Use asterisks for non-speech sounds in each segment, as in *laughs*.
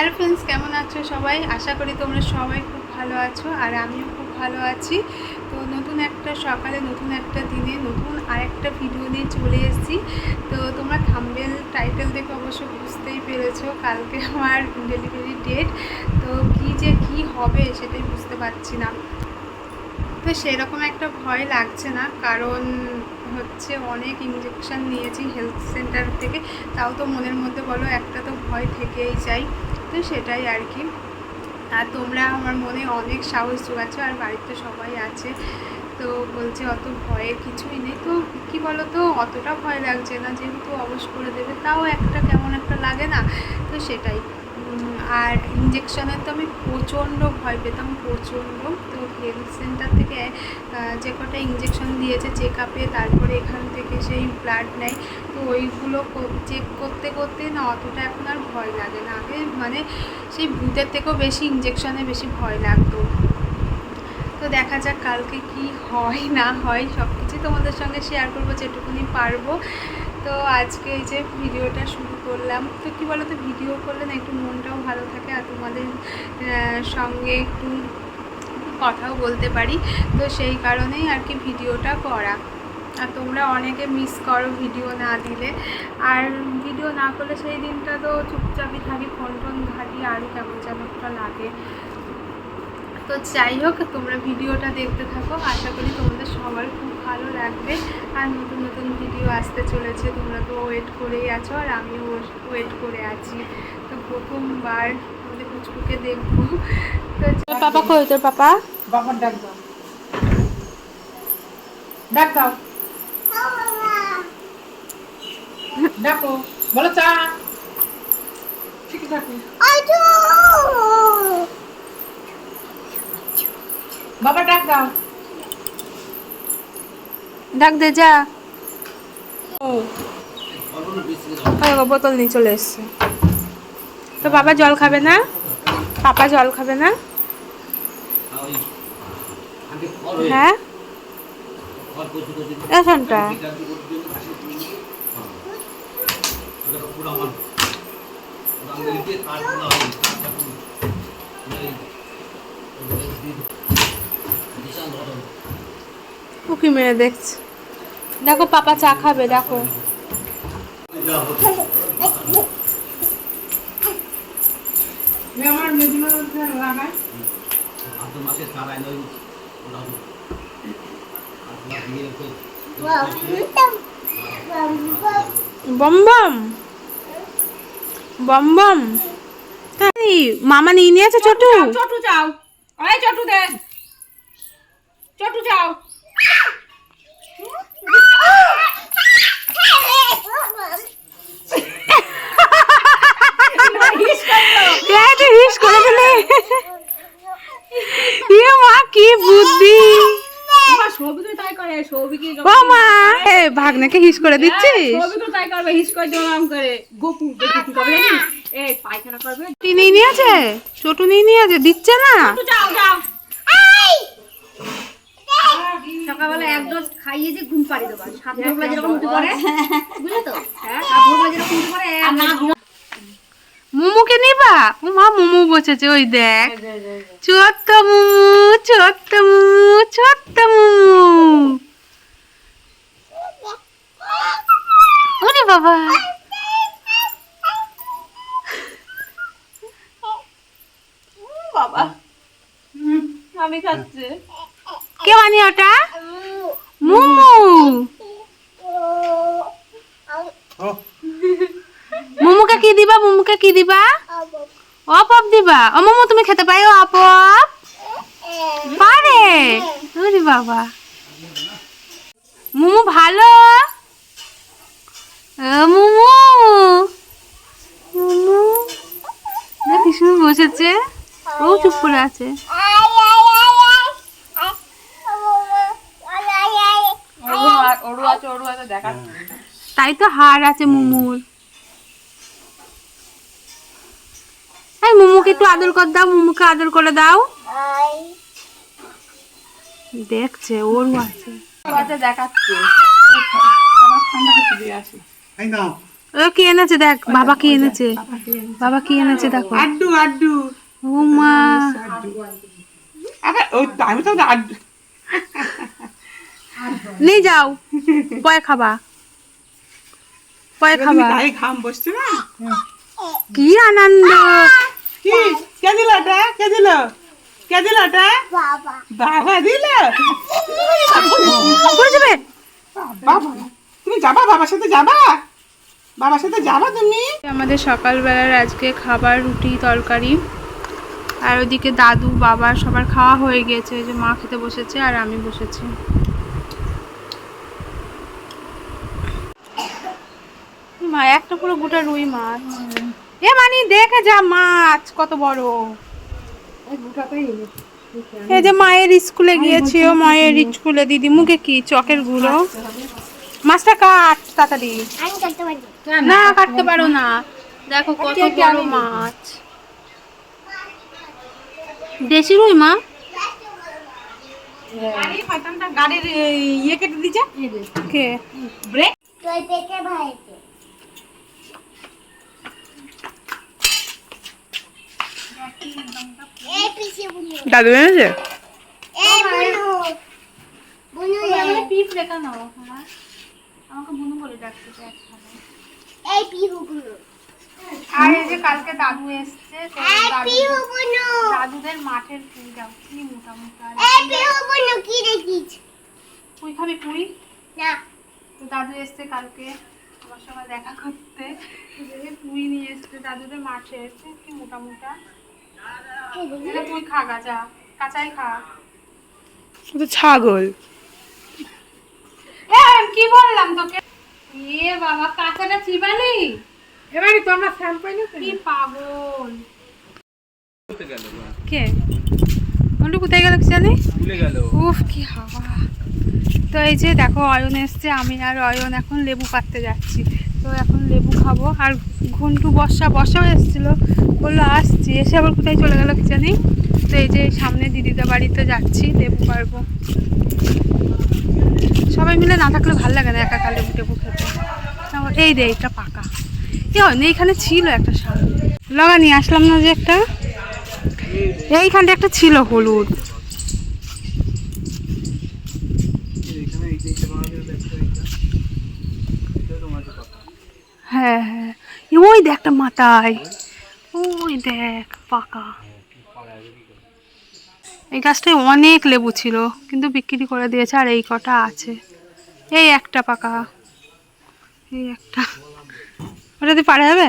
Hello friends, কেমন আছো সবাই? আশা করি তোমরা সবাই খুব ভালো আছো আর আমিও খুব ভালো আছি। তো নতুন একটা সকালে, নতুন একটা দিনে, নতুন আরেকটা ভিডিও নিয়ে চলে এসেছি। তো তোমরা থাম্বেল টাইটেল দেখে অবশ্য বুঝতেই পেরেছ কালকে *laughs* আমার ডেলিভারি ডেট তো কী যে কী হবে সেটাই বুঝতে পারছি না। তো সেরকম একটা ভয় লাগছে না, কারণ হচ্ছে অনেক ইঞ্জেকশন নিয়েছি হেলথ সেন্টার থেকে। তাও তো মনের মধ্যে বলো, একটা তো ভয় থেকেই যায়। তো সেটাই আর কি। আর তোমরা আমার মনে অনেক সাহস যোগাচ্ছ আর বাড়িতে সবাই আছে। তো বলছে অত ভয়ের কিছুই নেই। তো কী বলো তো অতটা ভয় লাগছে না, যেহেতু অবশ করে দেবে, তাও একটা কেমন একটা লাগে না। তো সেটাই। আর ইঞ্জেকশনের তো আমি প্রচণ্ড ভয় পেতাম, প্রচণ্ড। তো হেলথ সেন্টার থেকে যে কটা ইঞ্জেকশন দিয়েছে চেক আপে তারপরে এখান থেকে সেই ব্লাড নেয়। তো ওইগুলো চেক করতে করতে না অতটা এখন আর ভয় লাগে না। আগে মানে সেই ভূতের থেকেও বেশি ইঞ্জেকশনে বেশি ভয় লাগতো। তো দেখা যাক কালকে কি হয়, না হয় সব কিছুই তোমাদের সঙ্গে শেয়ার করব যেটুকুনি পারব। তো আজকে এই যে ভিডিওটা শুরু করলাম। তো কী বলো তো ভিডিও করলে না একটু মনটাও ভালো থাকে আর তোমাদের সঙ্গে একটু কথাও বলতে পারি। তো সেই কারণেই আর কি ভিডিওটা করা। আর তোমরা অনেকে মিস করো ভিডিও না দিলে। আর ভিডিও না করলে সেই দিনটা তো চুপচাপই থাকি ফোন টোন ঘাটি আরও কেমন যেন একটা লাগে। তো যাই হোক, তোমরা ভিডিওটা দেখতে থাকো। আশা করি তোমাদের সবার খুব ভালো লাগবে। আর নতুন নতুন ভিডিও আসতে চলেছে তোমরা তো ওয়েট করেই আছো আর আমিও ওয়েট করে আছি। তো প্রথমবার তোমাদের কুচকুকে দেখব। তো পাপা কই? তোর পাপা? বাবার ডাক দাও। ডাক দাও। ডাকো। বলো চা। ঠিক ডাকো বাবা ডাক দাও। ডাক দে যা। বোতল নিয়ে চলে এসছে। তো বাবা জল খাবে না? পাপা জল খাবে না? হ্যাঁ? এখানটা উকি মেরে দেখছে। দেখো পাপা চা খাবে দেখো। আমার মেদিনীর মধ্যে লাগাই বম বম। Bomb bomb. মামা নিয়ে নিয়েছে ছোটু চটু? চাও ওই চটু দে। চটু চাও এই তুই হিস করে দিলে ইয়ে মা কি বুদ্ধি সবই তো তাই করে সবই কি ও মা এ ভাগ্নেকে হিস করে দিচ্ছিস সবই তো তাই করবে হিস করে দৌড়াম করে গোপু দেখি কি করবে পায়খানা করবে। তুই নিয়ে নিয়েছে? ছোটু নিয়ে নিয়েছে? দিচ্ছে না? চটু যাও যাও। সকালবেলা এক ডোজ খাইয়ে যে ঘুম পাড়ি দেবা। সাত ভোরবেলা যেরকম উঠে পড়ে। বুঝলে তো? হ্যাঁ সাত ভোরবেলা যেরকম উঠে পড়ে মুমুকে নিবা? ও মা মুমু বসেছে ওই দেখ। ছোট্ট মুমু ছোট্ট মুমু ছোট্ট মুমু ওরে বাবা। বাবা। আমি খাচ্ছে। কে বানি ওটা? মুমু। মুমুকে কি দিবা? মুমুকে কি দিবা? অপপ দিবা। ও মুমু তুমি খেতে ও চুপ করে আছে ওরু ওরু তাই তো হার আছে মুমুর। এই মুমুকে একটু আদর করে দাও মুমুকে আদর করে দাও। দেখছে ওরও আছে। দেখাচ্ছে। ও কি এনেছে দেখ বাবা কি এনেছে? বাবা কি এনেছে দেখো। আড্ডু আড্ডু। ও মা। আরে ওই আমি তো নিয়ে যাও। পয় খাবা। পয় খাবা। গায়ে ঘাম বসছে না? কি আনন্দ। কি? কে দিল এটা? কে দিল? কে দিল এটা? বাবা। দিল? যাবে? বাবা। তুমি যাবা বাবার সাথে যাবা? বাবার সাথে যাবা তুমি? আমাদের সকালবেলার আজকে খাবার রুটি তরকারি। আর ওদিকে দাদু বাবা সবার খাওয়া হয়ে গিয়েছে ওই যে মা খেতে বসেছে আর আমি বসেছি। মা একটা পুরো গোটা রুই মাছ। এ মানি দেখে যা মাছ কত বড়। এই যে মায়ের স্কুলে গিয়েছি ও মায়ের স্কুলে দিদি মুখে কি চকের গুঁড়ো? মাছটা কাট তাড়াতাড়ি। না কাটতে পারো না। দেখো কত বড় মাছ। দেশি রুই মা? গাড়ির ইয়ে কেটে দিচ্ছে কে দাদু এনেছে? হ্যাঁ? আমাকে বুনু বলে ডাকতে চাই আর এই যে কালকে দাদু এসছে দাদুদের মাঠের পুরি দাও কি মোটা মোটা পুরি খাবি পুরি তো দাদু এসছে কালকে আমার সঙ্গে দেখা করতে। পুরি নিয়ে এসছে দাদুদের মাঠে এসছে কি মোটা মোটা। তুই খা গাজা। কাঁচাই খা। ছাগল। কি বললাম তোকে? এ বাবা কাঁচাটা চিবালি? এবারে তো আমরা ফ্যান পাই কি পাগল? কে? বন্ধু কোথায় গেল কি জানি? উফ কি হাওয়া। তো এই যে দেখো অয়ন এসছে আমি আর অয়ন এখন লেবু কাটতে যাচ্ছি। তো এখন লেবু খাব। আর ঘন্টু বর্ষা বর্ষাও এসেছিল। বলল আসছি। এসে আবার কোথায় চলে গেল কি জানি? তো এই যে সামনে দিদিদের বাড়িতে যাচ্ছি লেবু পারব। সবাই মিলে না থাকলে ভালো লাগে না একা একা লেবু টেবু খেতে। এই রে এটা পাকা। এ অন্য এইখানে ছিল একটা শাল লগা নিয়ে আসলাম না যে একটা। এইখানটা একটা ছিল হলুদ। হ্যাঁ হ্যাঁ। ওই দেখ একটা মাথায়। ওই দেখ, পাকা। এই গাছটায় অনেক লেবু ছিল, কিন্তু বিক্রি করে দিয়েছে আর এই কটা আছে। এই একটা পাকা। এই একটা। ওটাতে পারা যাবে।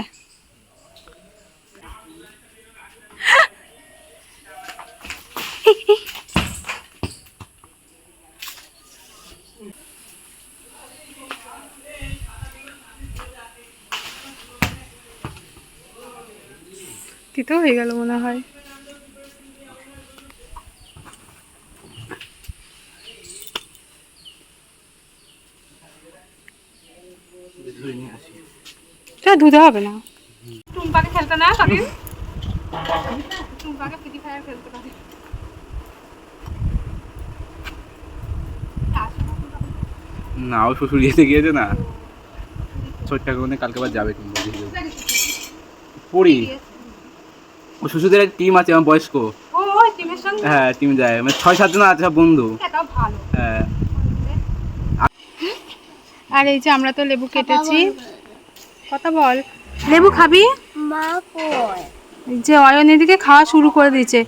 তিতো হয়ে গেল মনে হয় তা ধুতে হবে না। টুম্পাকে খেলতে না কদিন টুম্পাকে ফ্রি ফায়ার খেলতে পারে। না ও শ্বশুর গিয়েছে না। ছোট্ট কালকে আবার যাবে তুমি পড়ি ও শ্বশুরদের টিম আছে আমার বয়স্ক। হ্যাঁ টিম যায়। মানে ছয় সাতজন আছে সব বন্ধু। হ্যাঁ আর এই যে আমরা তো লেবু কেটেছি। কথা বল। লেবু খাবি? এই যে অয়ন এদিকে খাওয়া শুরু করে দিয়েছে।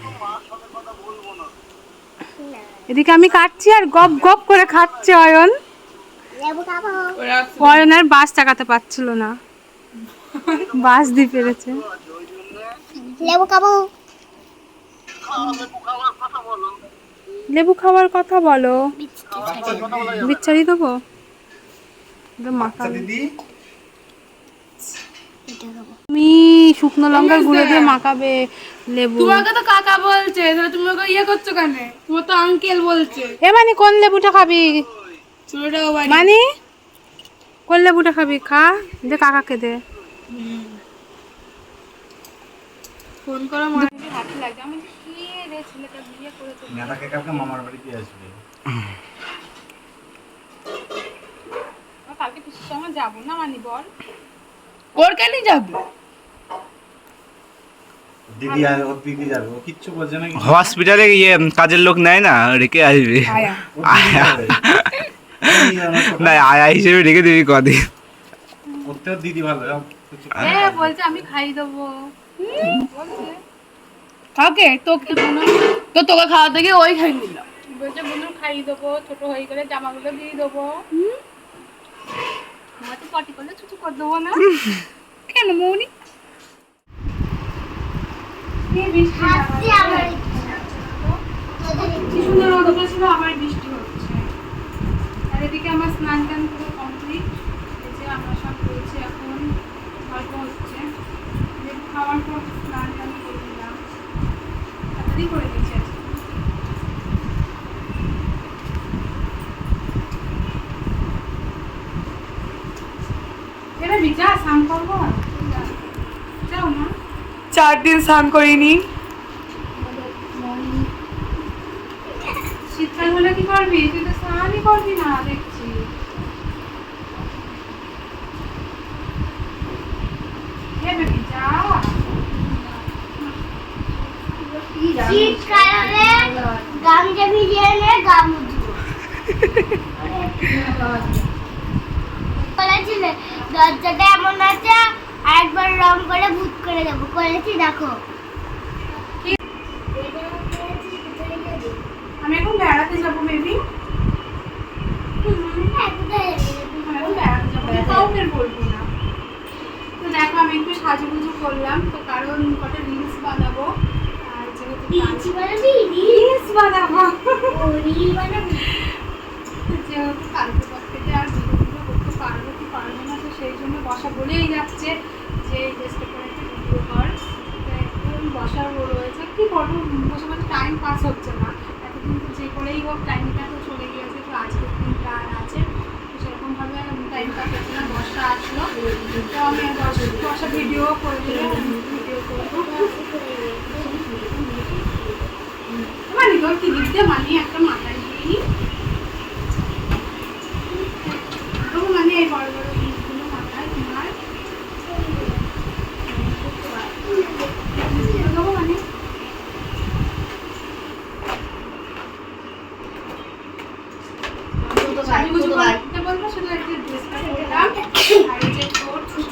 এদিকে আমি কাটছি আর গপ গপ করে খাচ্ছে অয়ন। অয়ন আর বাস চাকাতে পারছিল না। বাস দিয়ে পেরেছে। লেবু খাব। লেবু খাওয়ার কথা বলো। বিচ্ছারি। দেবো? একদম মাখাবে তুমি শুকনো লঙ্কার গুঁড়ো দিয়ে মাখাবে লেবু। তোমাকে তো কাকা বলছে তাহলে তুমি ওকে ইয়ে করছ কেন? তোমার তো আঙ্কেল বলছে। এ মানে কোন লেবুটা খাবি? মানে কোন লেবুটা খাবি? খা দে কাকাকে দে। ফোন করো মা। হাতে লাগে আমি কি রে ছেলেটা বিয়ে করেছে নেতাকে কালকে মামার বাড়িতে আসবে। কালকে পিসির সঙ্গে যাব না মানি বল। ওর কেন যাবে? দিদি আর ওর দিদি যাবে ও কিচ্ছু বলছে না হসপিটালে ইয়ে কাজের লোক নেয় না রেখে আসবে। না আয়া হিসেবে রেখে দিবি কদিন। ওর দিদি ভালো হ্যাঁ বলছে আমি খাইয়ে দেবো। বলছে কাকে? তোকে? তো তোকে খাওয়াতে গিয়ে ওই খাই নিলাম বলছে বন্ধু খাইয়ে দেবো ছোট হয়ে গেলে জামাগুলো দিয়ে দেবো। মাকে পটি করলে ছুটু করে দেবো না। কেন মৌনি? কি সুন্দর রোদ উঠেছিল আবার বৃষ্টি হচ্ছে। আর এদিকে আমার স্নান টান পুরো কমপ্লিট যে আমরা সব করেছি এখন গল্প হচ্ছে। খাওয়ার পর স্নান টান করে দিলাম তাড়াতাড়ি করে দিয়েছি আজকে এবার যা স্নান করব যাও না চার দিন স্নান করিনি। শীতকাল হলে কি করবি? তুই তো স্নানই করবি না দেখছি। এ বেবি যা। শীতকালে গামছা ভিজিয়ে এনে গা *laughs* বলেছিলে দরজাটা এমন আছে আরেকবার রং করে ভূত করে দেবো। করেছি দেখো। আমি এখন বেড়াতে যাব বেবি আমি বেড়াতে যাব বলব না। তো দেখো আমি একটু সাজুগুজু করলাম তো কারণ কটা রিলস বানাবো আর যেহেতু রিলস বানাবো? রিল বানাবি। যেহেতু কালকে পর থেকে আর ভিডিওগুলো করতে পারব কি পারব না তো সেই জন্য বসা বলেই যাচ্ছে যে ড্রেসটা করে একটা ভিডিও কর। বসা রয়েছে। কি করব? বসে বসে টাইম পাস হচ্ছে না। এতদিন তো যে করেই হোক টাইমটা তো চলে গিয়েছে, তো আজকের দিনটা আর আছে? তো সেরকমভাবে টাইম পাস হচ্ছে না, বসা আসলো তো আমি বসা ভিডিও করে দিলে ভিডিও করব। মানে কি দিতে মানে একটা মাথায় দিয়ে নিই তবু মানে এই বড় বড় জিনিসগুলো মাথায় তোমার তবু মানে সাজুগুজু করতে বলব শুধু একটা ড্রেসটা পরলাম আর এই যে কোট ছোট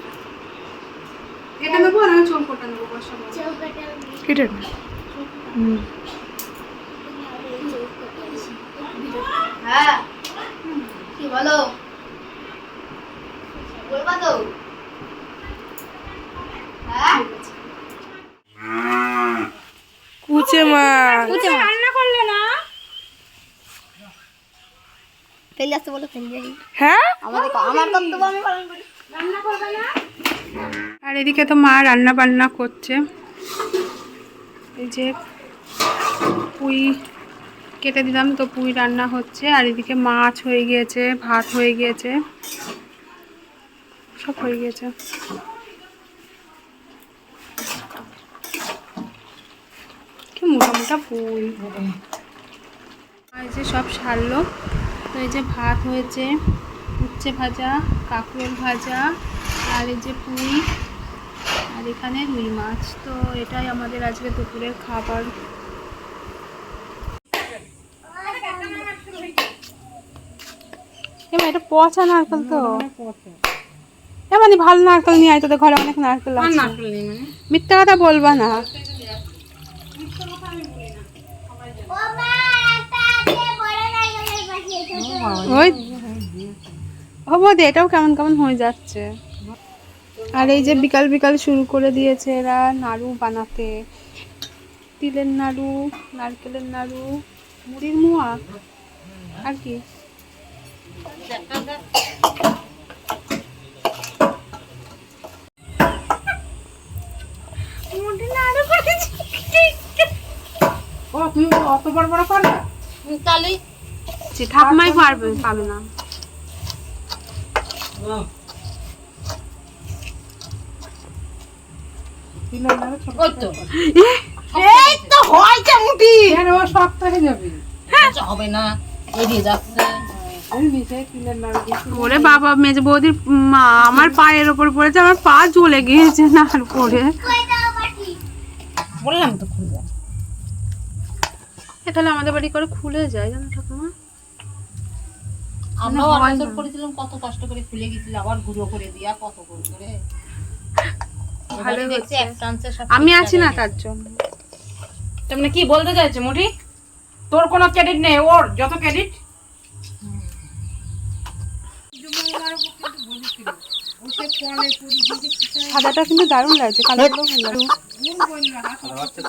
এটা নেব আর আমি নেব এটা হ্যাঁ। কি বলো? বলবা তো। হ্যাঁ? কুচে রান্না করলে না? ফেলে আসতে বলো ফেলে হ্যাঁ? আমাদের আমার কর্তব্য আমি পালন করি। রান্না করবে না? আর এদিকে তো মা রান্না বান্না করছে। এই যে পুঁই কেটে দিলাম, তো পুঁই রান্না হচ্ছে। আর এদিকে মাছ হয়ে গিয়েছে, ভাত হয়ে গিয়েছে। সব হয়ে গিয়েছে। কি মোটা মোটা পুঁই। এই যে সব সারলো। তো এই যে ভাত হয়েছে, উচ্ছে ভাজা, কাঁকরোল ভাজা আর এই যে পুঁই আর এখানে রুই মাছ। তো এটাই আমাদের আজকে দুপুরের খাবার। এবার এটা পচা নারকেল তো। মানে ভালো নারকেল নিয়ে আয় তোদের ঘরে অনেক নারকেল আছে। মিথ্যা কথা বলবা না। ওই হব দে এটাও কেমন কেমন হয়ে যাচ্ছে। আর এই যে বিকাল বিকাল শুরু করে দিয়েছে এরা নাড়ু বানাতে। তিলের নাড়ু নারকেলের নাড়ু মুড়ির মুয়া আর কি? ও তুমি অত বড় বড় পারবে তাহলে ঠাকুমাই পারবে পাবে না। এই তো হয়েছে মুটি ও শক্ত হয়ে যাবে হবে না। এড়িয়ে যাচ্ছে। আমি নিচে কিনে নাড়ু দিয়েছি ওরে বাবা মেজে বৌদির মা আমার পায়ের ওপর পড়েছে আমার পা জ্বলে গিয়েছে না আর পরে বললাম তো খুলবে। এ তাহলে আমাদের বাড়ি করে খুলে যায় জানো ঠাকুমা? আমরাও না। করেছিলাম কত কষ্ট করে খুলে গেছিল আবার গুঁড়ো করে দিয়া কত করে। হচ্ছে। আমি আছি না তার জন্য। তুমি কি বলতে চাইছো মুটি তোর কোনো ক্রেডিট নেই ওর যত ক্রেডিট সাদাটা কিন্তু দারুণ লাগছে কালারটাও ভালো লাগছে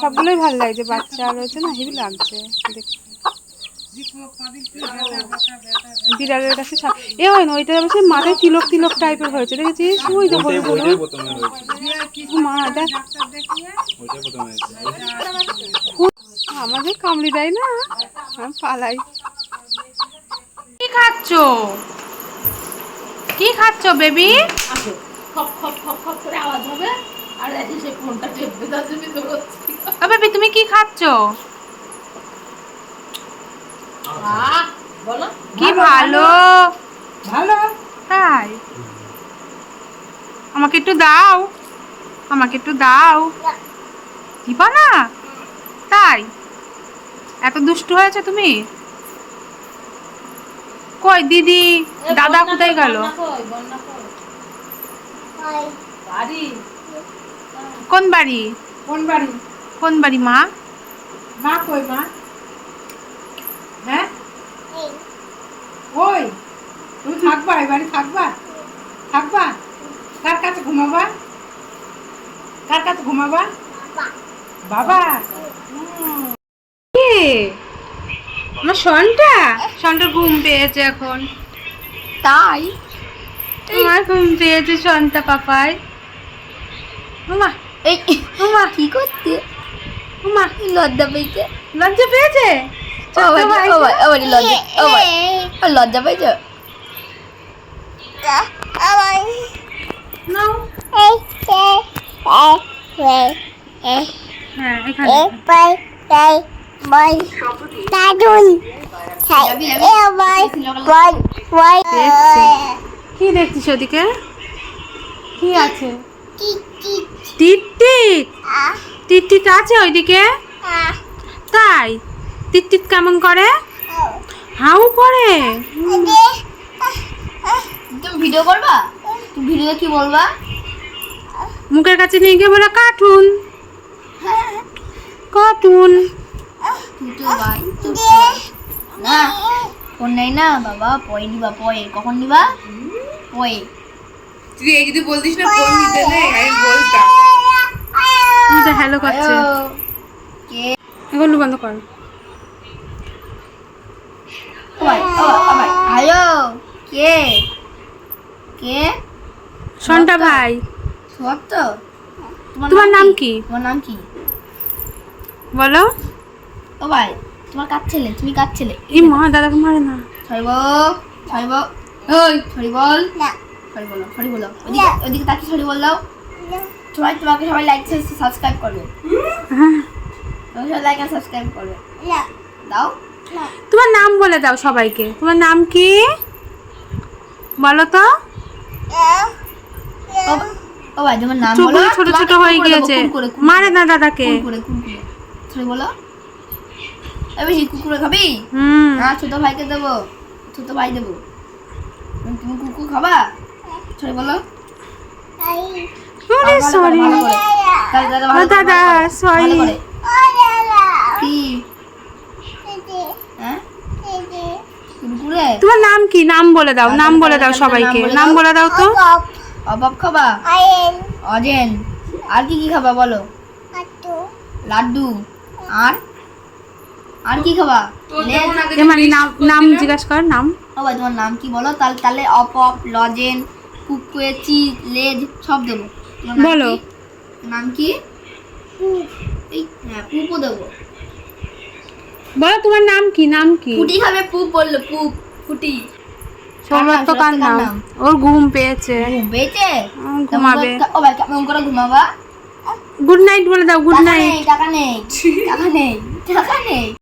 সবগুলোই ভালো লাগছে বাচ্চা রয়েছে না হেভি লাগছে। দেখতে বিড়ালের কাছে এ হয় না ওইটা অবশ্যই মাথায় তিলক তিলক টাইপের হয়েছে দেখেছিস? ওই তো মা দেখ ওইটাই প্রথমে হয়েছে। আমাদের কামড়ি দেয় না আমি পালাই। কি খাচ্ছ? কি খাচ্ছ বেবি? খপ খপ খপ খপ করে আওয়াজ হবে। আর একদিন ফোনটা টেপবে তার জন্য তো বেবি তুমি কি খাচ্ছ? বলো কি ভালো ভালো? তাই। আমাকে একটু দাও। আমাকে একটু দাও। দিবা না? তাই। এত দুষ্টু হয়েছে তুমি? কই দিদি? দাদা কোথায় গেল? কোন বাড়ি? কোন বাড়ি? কোন বাড়ি মা? মা কই মা? হ্যাঁ? ওই তুমি থাকবা এই বাড়ি থাকবা? থাকবা? কার কাছে ঘুমাবা? কার কাছে ঘুমাবা? বাবা। কে আমার সনটা? সনটা ঘুম পেয়েছে এখন। তাই? আমার ঘুম পেয়েছে সনটা পাপাই। মামা এই মামা কি করতে? মামা লজ্জা পেয়েছে। লজ্জা পেয়েছে? ও ভাই ও ও লজ্জা ও লজ্জা নাও। হ্যাঁ কি দেখছিস ওদিকে? কি আছে? টিটটিট আছে ওইদিকে? তাই? টিটটিট কেমন করে? হাউ করে? তুমি ভিডিও করবা? তুমি ভিডিও কি বলবা? মুখের কাছে নিয়ে গিয়ে বলে কার্টুন। কার্টুন। না ফোন নেই না বাবা পয়ে নিবা পয়ে। কখন নিবা? পয়ে। তুই এই যদি বলতিস না ফোন নিতে নেই আমি বলতাম। তো হ্যালো করছে। কে? বন্ধ কর। ভাই ও ভাই, হ্যালো কে? কে? সন্টা ভাই। তোমার নাম কি? তোমার নাম কি? বলো। ও ভাই তোমার কার ছেলে? তুমি কার ছেলে? এই মা দাদাকে মারে না। সরি বল সরি বল। ওই সরি বল। সরি বলো সরি বলো। ওদিকে ওদিকে তাকিয়ে সরি বল দাও। সবাই তোমাকে সবাই লাইক সাবস্ক্রাইব করবে। তোমাকে সবাই লাইক আর সাবস্ক্রাইব করবে। দাও। তোমার নাম বলে দাও সবাইকে। তোমার নাম কি? বলো তো। ও ও ভাই তোমার নাম বলো। ছোট ছোট হয়ে গিয়েছে। মারে না দাদাকে। বলো। কুকুরে খাবি? হুম। না ছোট ভাইকে দেবো। ছোট ভাই দেবো। তুমি কুকুর খাবা? সরি বলো। সরি দাদা সরি কি? তোমার নাম কি? নাম বলে দাও নাম বলে দাও সবাইকে। নাম বলে দাও তো। অবাব খাবা? অজেন। আর কি কি খাবা বলো? লাড্ডু। আর? আর কি খাবা? লেজ? মানে নাম নাম জিজ্ঞাসা কর নাম। ও ভাই তোমার নাম কি বলো? তাহলে তাহলে অপ অপ লজেন কুকুয়ে চিজ লেজ সব দেবো। বলো। কি? নাম কি? এই হ্যাঁ পুপো দেবো। বলো তোমার নাম কি নাম কি? ফুটি খাবে পুপ বলল পুপ ফুটি কার নাম? ওর ঘুম পেয়েছে। ঘুম পেয়েছে? ঘুমাবে। ও ভাই কেমন করে ঘুমাবা? গুড নাইট বলে দাও গুড টাকা নাইট। নেই টাকা নেই টাকা নেই টাকা নেই।